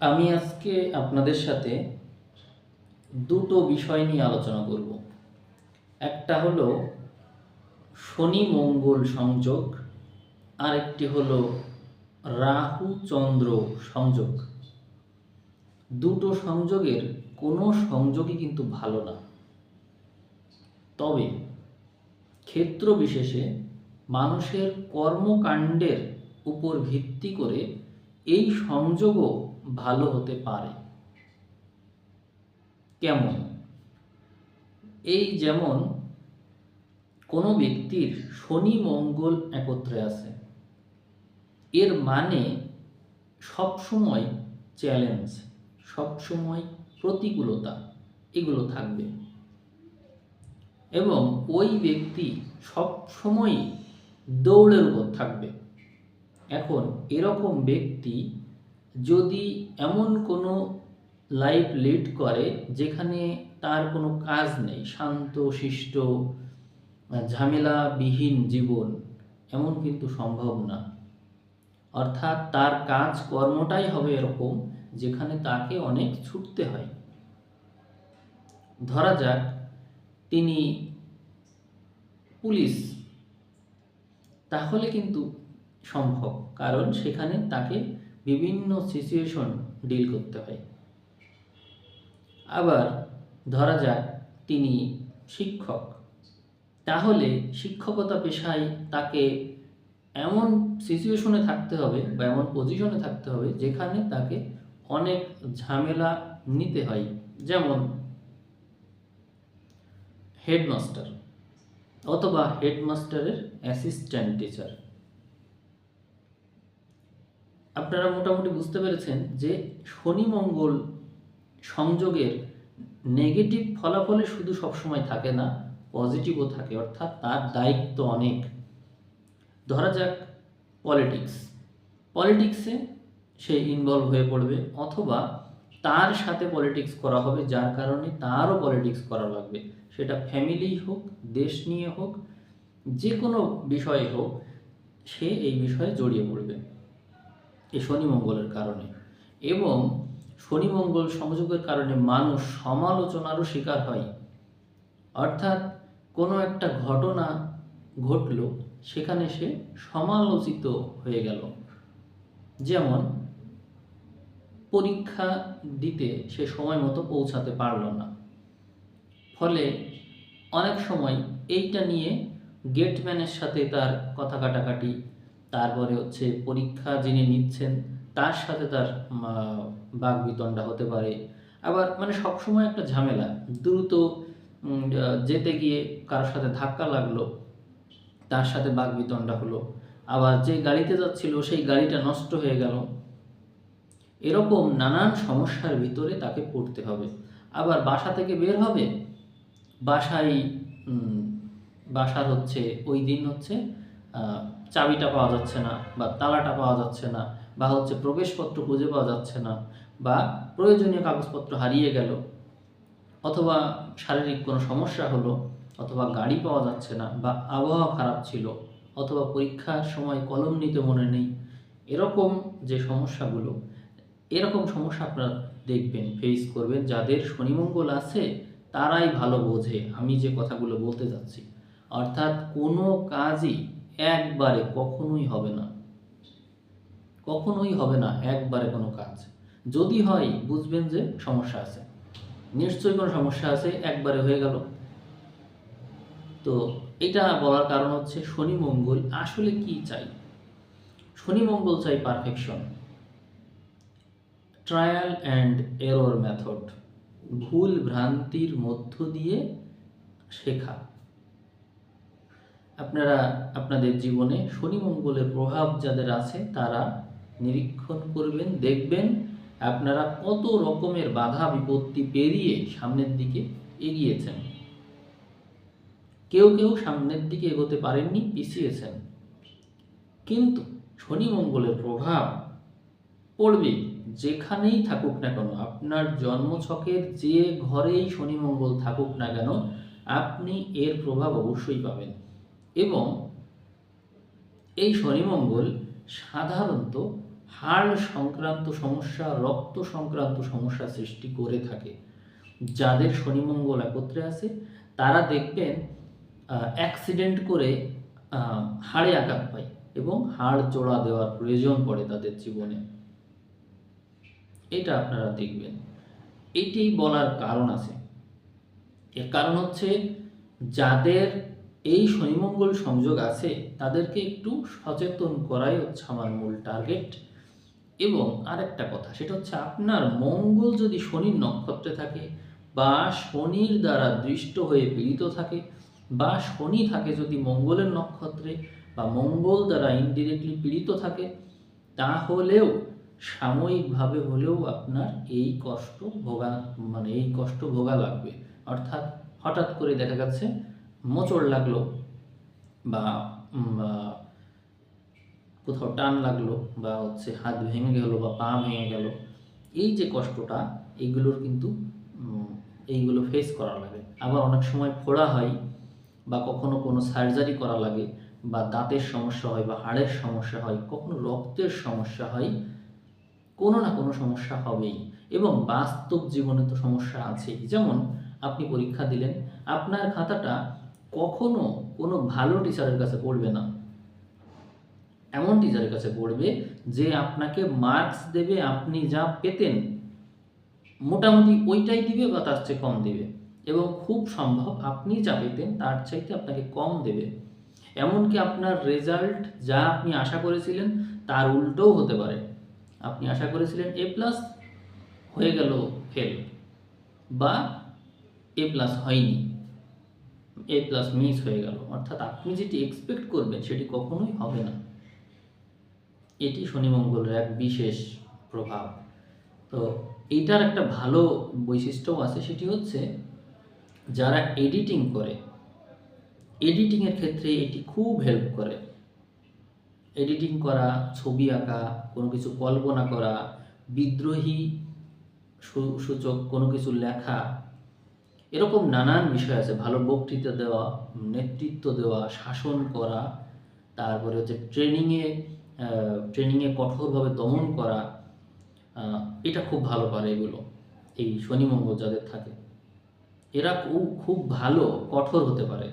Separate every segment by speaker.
Speaker 1: আমি আজকে আপনাদের সাথে দুটো বিষয় নিয়ে আলোচনা করব। একটা হলো শনি মঙ্গল সংযোগ, আরেকটি হলো রাহু চন্দ্র সংযোগ। দুটো সংযোগের কোনো সংযোগই কিন্তু ভালো না। তবে ক্ষেত্র বিশেষে মানুষের কর্মকাণ্ডের উপর ভিত্তি করে এই সংযোগও ভালো হতে পারে। কেমন? এই যেমন কোনো ব্যক্তির শনি মঙ্গল একত্রে আছে, এর মানে সবসময় চ্যালেঞ্জ, সবসময় প্রতিকূলতা, এগুলো থাকবে। এবং ওই ব্যক্তি সবসময়ই দৌড়ের উপর থাকবে। এখন এরকম ব্যক্তি যদি এমন কোনো লাইফ লিড করে যেখানে তার কোনো কাজ নেই, শান্ত, শিষ্ট, ঝামেলাবিহীন জীবন, এমন কিন্তু সম্ভব না। অর্থাৎ তার কাজ কর্মটাই হবে এরকম যেখানে তাকে অনেক ছুটতে হয়। ধরা যাক, তিনি পুলিশ, তাহলে কিন্তু সম্ভব, কারণ সেখানে তাকে বিভিন্ন সিচুয়েশন ডিল করতে হয়। আবার ধরা যাক তিনি শিক্ষক। তাহলে শিক্ষকতা পেশায় তাকে এমন সিচুয়েশনে থাকতে হবে বা এমন পজিশনে থাকতে হবে যেখানে তাকে অনেক ঝামেলা নিতে হয়। যেমন হেডমাস্টার অথবা হেডমাস্টারের অ্যাসিস্ট্যান্ট টিচার আপনারা মোটামুটি বুঝতে পেরেছেন যে শনি মঙ্গল সংযোগের নেগেটিভ ফলাফলে শুধু সবসময় থাকে না পজিটিভও থাকে, অর্থাৎ তার দায়িত্ব অনেক। ধরা যাক পলিটিক্স পলিটিক্সে সে ইনভলভ হয়ে পড়বে, অথবা তার সাথে পলিটিক্স করা হবে, যার কারণে তারও পলিটিক্স করা লাগবে। সেটা ফ্যামিলি হোক, দেশ নিয়ে হোক, যে কোনো বিষয়ে হোক, সে এই বিষয়ে জড়িয়ে পড়বে। এই শনি মঙ্গলের কারণে। এবং শনি মঙ্গল সংযোগের কারণে মানুষ সমালোচনারও শিকার হয়। অর্থাৎ কোনো একটা ঘটনা ঘটল, সেখানে সে সমালোচিত হয়ে গেল। যেমন, পরীক্ষা দিতে সে সময় মতো পৌঁছাতে পারল না। ফলে অনেক সময় এইটা নিয়ে গেটম্যানের সাথে তার কথা কাটাকাটি তারপরে হচ্ছে পরীক্ষা যিনি নিচ্ছেন, তার সাথে তার বাঘ বিতণ্ডা হতে পারে। আবার মানে সবসময় একটা ঝামেলা। দ্রুত যেতে গিয়ে কারোর সাথে ধাক্কা লাগল, তার সাথে বাঘ বিতণ্ডা হলো। আবার যে গাড়িতে যাচ্ছিল, সেই গাড়িটা নষ্ট হয়ে গেল। এরকম নানান সমস্যার ভিতরে তাকে পড়তে হবে। আবার বাসা থেকে বের হবে, বাসায় বাসার হচ্ছে, ওই দিন হচ্ছে চাবিটা পাওয়া যাচ্ছে না বা তালাটা পাওয়া যাচ্ছে না বা হচ্ছে প্রবেশপত্র খুঁজে পাওয়া যাচ্ছে না বা প্রয়োজনীয় কাগজপত্র হারিয়ে গেল অথবা শারীরিক কোনো সমস্যা হলো অথবা গাড়ি পাওয়া যাচ্ছে না বা আবহাওয়া খারাপ ছিল অথবা পরীক্ষার সময় কলম নিতে মনে নেই, এরকম যে সমস্যাগুলো, এরকম সমস্যা আপনারা দেখবেন ফেস করবেন। যাদের শনিমঙ্গল আছে, তারাই ভালো বোঝে। আমি যে কথাগুলো বলতে যাচ্ছি, অর্থাৎ কোনো কাজই একবারে কখনোই হবে না। কখনোই হবে না একবারে কোনো কাজ। যদি হয়, বুঝবেন যে সমস্যা আছে। নিশ্চয়ই কোনো সমস্যা আছে, একবারে হয়ে গেল। তো এটা বলার কারণ হচ্ছে শনি মঙ্গল আসলে কি চাই? শনি মঙ্গল চাই perfection trial and error method ভুল ভ্রান্তির মধ্য দিয়ে শেখা। আপনারা আপনাদের জীবনে শনি মঙ্গলের প্রভাব যাদের আছে, তারা নিরীক্ষণ করবেন, দেখবেন আপনারা কত রকমের বাধা বিপত্তি পেরিয়ে সামনের দিকে এগিয়েছেন। কেউ কেউ সামনের দিকে এগোতে পারেননি, পিছিয়েছেন। কিন্তু শনি মঙ্গলের প্রভাব পড়বে যেখানেই থাকুক না কেন, আপনার জন্মছকের যে ঘরেই শনি মঙ্গল থাকুক না কেন, আপনি এর প্রভাব অবশ্যই পাবেন। এবং এই শনিমঙ্গল সাধারণত হাড় সংক্রান্ত সমস্যা, রক্ত সংক্রান্ত সমস্যা সৃষ্টি করে থাকে। যাদের শনিমঙ্গল একত্রে আছে, তারা দেখবেন অ্যাক্সিডেন্ট করে হাড়ে আঘাত পায় এবং হাড় জোড়া দেওয়ার প্রয়োজন পড়ে তাদের জীবনে। এটা আপনারা দেখবেন। এটি বলার কারণ আছে। এর কারণ হচ্ছে, যাদের এই শনিমঙ্গল সংযোগ আছে, তাদেরকে একটু সচেতন করাই হচ্ছে আমার মূল টার্গেট এবং আরেকটা কথা, সেটা হচ্ছে আপনার মঙ্গল যদি শনির নক্ষত্রে থাকে বা শনির দ্বারা দৃষ্ট হয়ে পীড়িত থাকে বা শনি থাকে যদি মঙ্গলের নক্ষত্রে বা মঙ্গল দ্বারা ইনডিরেক্টলি পীড়িত থাকে, তাহলেও সাময়িকভাবে হলেও আপনার এই কষ্ট ভোগা মানে এই কষ্ট ভোগা লাগবে। অর্থাৎ হঠাৎ করে দেখা যাচ্ছে মোচড় লাগল বা কোথাও টান লাগল বা হচ্ছে হাত ভেঙে গেল বা পা ভেঙে গেল, এই যে কষ্টটা এইগুলোর কিন্তু এইগুলো ফেস করা লাগে। আবার অনেক সময় ফোড়া হয় বা কখনো কোনো সার্জারি করা লাগে বা দাঁতের সমস্যা হয় বা হাড়ের সমস্যা হয়, কখনো রক্তের সমস্যা হয়, কোনো না কোনো সমস্যা হবেই। এবং বাস্তব জীবনে তো সমস্যা আছেই। যেমন আপনি পরীক্ষা দিলেন, আপনার খাতাটা কখনো কোনো ভালো টিচারের কাছে পড়বে না। এমন টিচারের কাছে পড়বে যে আপনাকে মার্কস দেবে, আপনি যা পেতেন, মোটামুটি ওইটাই দিবে বা তার চেয়ে কম দেবে। এবং খুব সম্ভব আপনি যা পেতেন, তার চাইতে আপনাকে কম দেবে। এমনকি আপনার রেজাল্ট যা আপনি আশা করেছিলেন, তার উল্টোও হতে পারে। আপনি আশা করেছিলেন এ প্লাস হয়ে গেল ফেল বা এ প্লাস হয়নি। এ প্লাস মিস হয়ে গেল। অর্থাৎ আপনি যেটি এক্সপেক্ট করবেন সেটি কখনোই হবে না। এটি শনি মঙ্গলের এক বিশেষ প্রভাব। তো এইটার একটা ভালো বৈশিষ্ট্যও আছে, সেটি হচ্ছে যারা এডিটিং করে এডিটিংয়ের ক্ষেত্রে এটি খুব হেল্প করে। এডিটিং করা, ছবি আঁকা, কোনো কিছু কল্পনা করা, বিদ্রোহী সূচক কোনো কিছু লেখা এরকম নানান বিষয় আছে। ভালো বক্তৃতা দেওয়া, নেতৃত্ব দেওয়া, শাসন করা, তারপরে হচ্ছে ট্রেনিংয়ে ট্রেনিংয়ে কঠোরভাবে দমন করা এটা খুব ভালো পারে এগুলো, এই শনি মঙ্গল যাদের থাকে। এরা খুব খুব ভালো, কঠোর হতে পারে,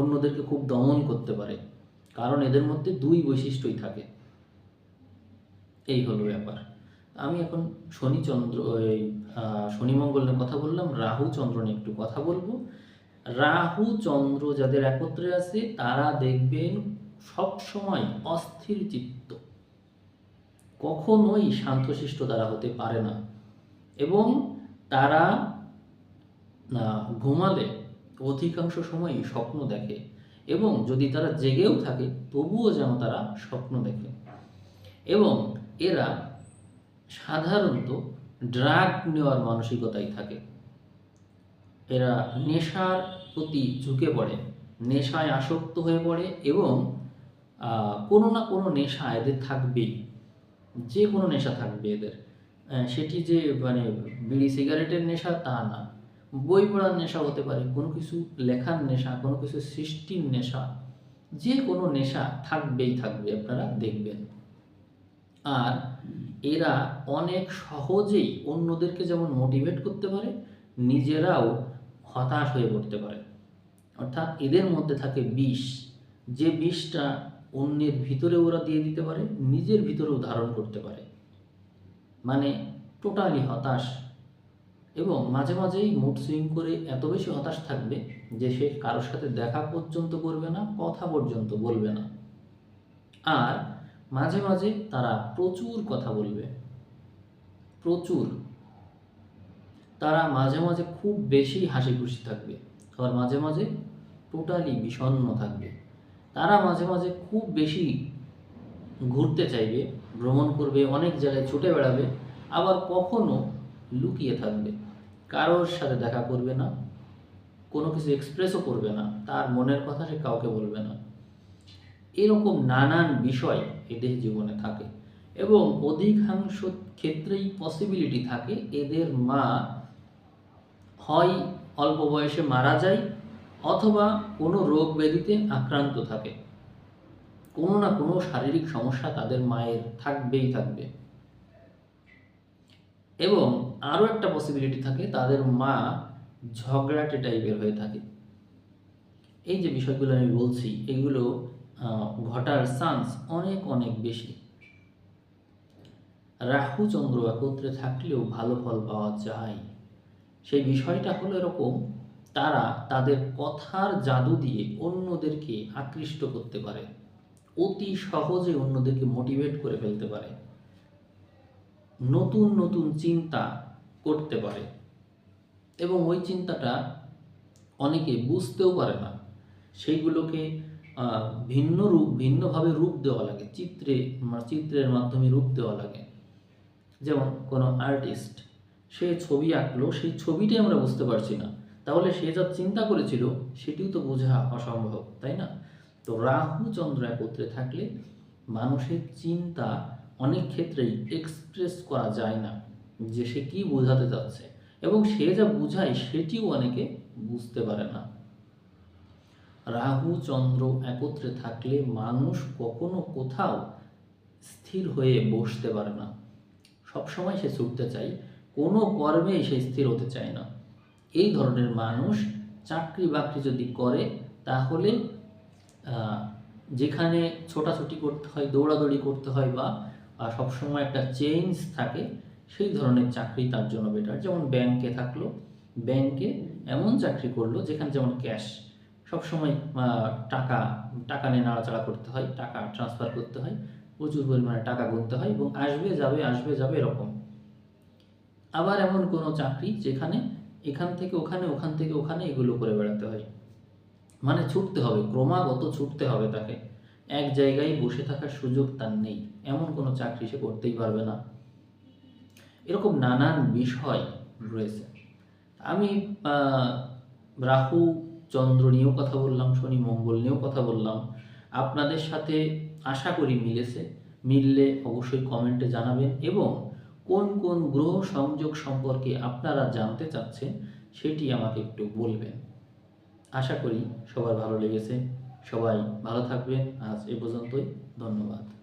Speaker 1: অন্যদেরকে খুব দমন করতে পারে, কারণ এদের মধ্যে দুই বৈশিষ্ট্যই থাকে। এই হলো ব্যাপার। আমি এখন শনি চন্দ্র শনি মঙ্গল নিয়ে কথা বললাম, রাহু চন্দ্র নিয়ে একটু কথা বলব। রাহু চন্দ্র যাদের একত্রে আছে, তারা দেখবেন সব সময় অস্থির চিত্ত। কখনোই শান্তশিষ্ট তারা হতে পারে না। এবং তারা ঘুমালে অধিকাংশ সময়ই স্বপ্ন দেখে। এবং যদি তারা জেগেও থাকে, তবুও যেন তারা স্বপ্ন দেখে। এবং এরা সাধারণত ড্রাগ নেওয়ার মানসিকতাই থাকে। এরা নেশার প্রতি ঝুঁকে পড়ে, নেশায় আসক্ত হয়ে পড়ে এবং কোনো না কোনো নেশা এদের থাকবেই। যে কোনো নেশা থাকবে এদের। সেটি যে মানে বিড়ি সিগারেটের নেশা তা না। বই পড়ার নেশা হতে পারে, কোনো কিছু লেখার নেশা, কোনো কিছু সৃষ্টির নেশা, যে কোনো নেশা থাকবেই থাকবে, আপনারা দেখবেন। আর এরা অনেক সহজেই অন্যদেরকে যেমন মোটিভেট করতে পারে, নিজেরাও হতাশ হয়ে পড়তে পারে। অর্থাৎ এদের মধ্যে থাকে বিষ। যে বিষটা অন্যের ভিতরে ওরা দিয়ে দিতে পারে, নিজের ভিতরেও ধারণ করতে পারে। মানে টোটালি হতাশ। এবং মাঝে মাঝেই মুড সুইং করে এত বেশি হতাশ থাকবে যে সে কারোর সাথে দেখা পর্যন্ত করবে না, কথা পর্যন্ত বলবে না। আর মাঝে মাঝে তারা প্রচুর কথা বলবে। প্রচুর। তারা মাঝে মাঝে খুব বেশি হাসি খুশি থাকবে। আবার মাঝে মাঝে টোটালি বিষণ্ণ থাকবে। তারা মাঝে মাঝে খুব বেশি ঘুরতে চাইবে, ভ্রমণ করবে, অনেক জায়গায় ছুটে বেড়াবে, আবার কখনো লুকিয়ে থাকবে। কারোর সাথে দেখা করবে না, কোনো কিছু এক্সপ্রেসও করবে না, তার মনের কথা সে কাউকে বলবে না। এরকম নানান বিষয় এদের জীবনে থাকে। এবং অধিকাংশ ক্ষেত্রেই পসিবিলিটি থাকে এদের মা হয় অল্প বয়সে মারা যায় অথবা কোনো রোগ ব্যাধিতে আক্রান্ত থাকে। কোনো না কোনো শারীরিক সমস্যা তাদের মায়ের থাকবেই থাকবে। এবং আরও একটা পসিবিলিটি থাকে, তাদের মা ঝগড়াটে টাইপের হয়ে থাকে। এই যে বিষয়গুলো আমি বলছি, এগুলো ঘটার চান্স অনেক অনেক বেশি। রাহু চন্দ্র একত্রে থাকলেও ভালো ফল পাওয়া যায়। সেই বিষয়টা হলো এরকম, তারা তাদের কথার জাদু দিয়ে অন্যদেরকে আকৃষ্ট করতে পারে। অতি সহজে অন্যদেরকে মোটিভেট করে ফেলতে পারে। নতুন নতুন চিন্তা করতে পারে। এবং ওই চিন্তাটা অনেকে বুঝতেও পারে না। সেইগুলোকে ভিন্ন রূপ, ভিন্নভাবে রূপ দেওয়া লাগে, চিত্রে চিত্রের মাধ্যমে রূপ দেওয়া লাগে। যেমন কোনো আর্টিস্ট সে ছবি আঁকলো, সেই ছবিটাই আমরা বুঝতে পারছি না। তাহলে সে যা চিন্তা করেছিল, সেটিও তো বোঝা অসম্ভব, তাই না? তো রাহু চন্দ্র একত্রে থাকলে মানুষের চিন্তা অনেক ক্ষেত্রেই এক্সপ্রেস করা যায় না, যে সে কী বোঝাতে যাচ্ছে এবং সে যা বোঝায়, সেটিও অনেকে বুঝতে পারে না। রাহু চন্দ্র একত্রে থাকলে মানুষ কখনো কোথাও স্থির হয়ে বসতে পারে না। সবসময় সে ছুটতে চায়, কোনো কর্মেই সে স্থির হতে চায় না। এই ধরনের মানুষ চাকরি বাকরি যদি করে, তাহলে যেখানে ছোটাছুটি করতে হয়, দৌড়াদৌড়ি করতে হয় বা সবসময় একটা চেঞ্জ থাকে, সেই ধরনের চাকরি তার জন্য বেটার যেমন ব্যাংকে থাকল, ব্যাংকে এমন চাকরি করল যেখানে যেমন ক্যাশ সবসময় টাকা টাকা নিয়ে নাড়াচাড়া করতে হয়, টাকা ট্রান্সফার করতে হয়, প্রচুর পরিমাণে টাকা গুনতে হয় এবং আসবে, যাবে আসবে, যাবে এরকম। আবার এমন কোনো চাকরি যেখানে এখান থেকে ওখানে, ওখান থেকে ওখানে এগুলো করে বেড়াতে হয়। মানে ছুটতে হবে, ক্রমাগত ছুটতে হবে তাকে। এক জায়গায় বসে থাকার সুযোগ তার নেই, এমন কোনো চাকরি সে করতেই পারবে না। এরকম নানান বিষয় রয়েছে। আমি রাহু চন্দ্র নিয়েও কথা বললাম, শনি মঙ্গল নিয়েও কথা বললাম। আপনাদের সাথে আশা করি মিলেছে। মিললে অবশ্যই কমেন্টে জানাবেন এবং কোন কোন গ্রহ সংযোগ সম্পর্কে আপনারা জানতে চাচ্ছেন সেটি আমাকে একটু বলবেন। আশা করি সবার ভালো লেগেছে। সবাই ভালো থাকবেন। আজ এ পর্যন্তই। ধন্যবাদ।